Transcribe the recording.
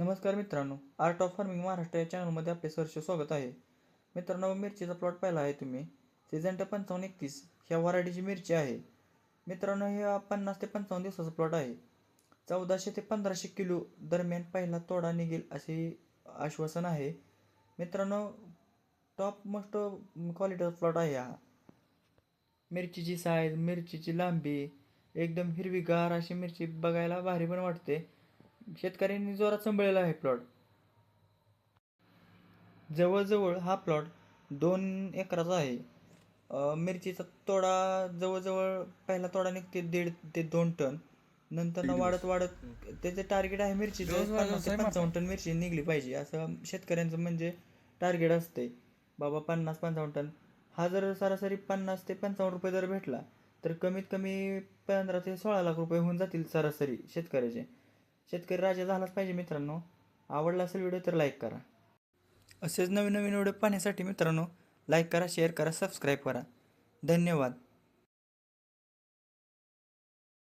नमस्कार मित्रांनो art of farming Maharashtra या चॅनलमध्ये आपले सहर्ष स्वागत आहे. मित्रांनो मिरचीचा प्लॉट पाहिला आहे तुम्ही. सिजंट पंचावन्न एकतीस ह्या व्हरायटीची मिरची आहे. मित्रांनो हे पन्नास ते पंचावन्न दिवसाचा प्लॉट आहे. चौदाशे ते पंधराशे किलो दरम्यान पहिला तोडा निघेल असे आश्वासन आहे. मित्रांनो टॉप मोस्ट क्वालिटीचा प्लॉट आहे हा. मिरचीची साईज मिरचीची लांबी एकदम हिरवीगार अशी मिरची बघायला भारी पण वाटते. शेतकऱ्यांनी जोरात सांभाळलेला आहे प्लॉट जवळजवळ हा प्लॉट दोन एकराचा आहे. मिरचीचा तोडा जवळजवळ पहिला तोडा निघते दीड ते दोन टन. नंतर वाढत वाढत त्याचे टार्गेट आहे मिरचीचं पन्नास ते पंचावन्न टन मिरची निघली पाहिजे. असं शेतकऱ्यांचं म्हणजे टार्गेट असते बाबा पन्नास पंचावन्न टन. हा जर सरासरी पन्नास ते पंचावन्न रुपये जर भेटला तर कमीत कमी पंधरा ते सोळा लाख रुपये होऊन जातील सरासरी शेतकऱ्याचे. शेतकरी राजा झालाच पाहिजे मित्रांनो. आवडला असेल व्हिडिओ तर लाईक करा. असेच नवीन नवीन व्हिडिओ पाहण्यासाठी मित्रांनो लाईक करा शेअर करा सबस्क्राईब करा. धन्यवाद.